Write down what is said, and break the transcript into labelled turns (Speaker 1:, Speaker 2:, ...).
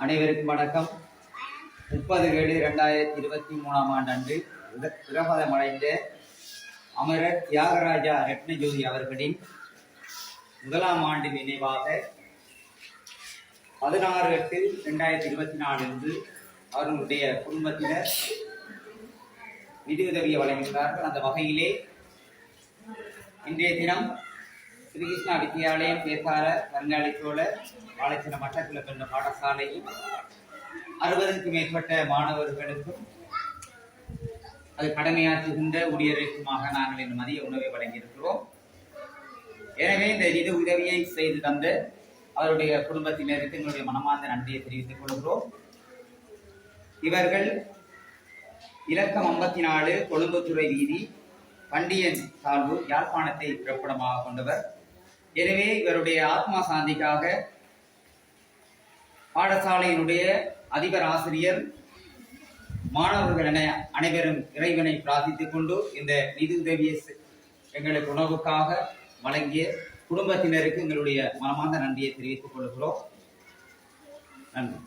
Speaker 1: அனைவருக்கும் வணக்கம். முப்பது ஏழு ரெண்டாயிரத்தி இருபத்தி மூணாம் ஆண்டு அன்று இர- அமரர் தியாகராஜா ரத்னஜோதி அவர்களின் முதலாம் ஆண்டு நினைவாக பதினாறு எட்டு ரெண்டாயிரத்தி இருபத்தி நாலு அன்று அவர்களுடைய குடும்பத்தினர் நிதியுதவியை வழங்குகிறார்கள் அந்த வகையிலே இன்றைய தினம் ஸ்ரீகிருஷ்ணா வித்யாலயம் பேசார கருங்காலிச்சோழ வாழைச்சின மட்டக்குளம் என்ற பாடசாலையில் அறுபதுக்கும் மேற்பட்ட மாணவர்களுக்கும் அது கடமையாற்றுகின்ற ஊழியர்களுக்குமாக நாங்கள் இந்த மதிய உணவை வழங்கியிருக்கிறோம். எனவே இந்த நிதி உதவியை செய்து தந்த அவருடைய குடும்பத்தினருக்கு எங்களுடைய மனமார்ந்த நன்றியை தெரிவித்துக் கொள்கிறோம். இவர்கள் இலக்கம் ஐம்பத்தி நாலு கொழும்புத்துறை வீதி பண்டியன் தாழ்வு யாழ்ப்பாணத்தை பிறப்பிடமாக கொண்டவர். எனவே இவருடைய ஆத்மா சாந்திக்காக பாடசாலையினுடைய அதிபர் ஆசிரியர் மாணவர்கள் என அனைவரும் இறைவனை பிரார்த்தித்துக் கொண்டு இந்த நிதி உதவியை எங்களுக்கு உணவுக்காக வழங்கிய குடும்பத்தினருக்கு எங்களுடைய மனமார்ந்த நன்றியை தெரிவித்துக் கொள்கிறோம். நன்றி.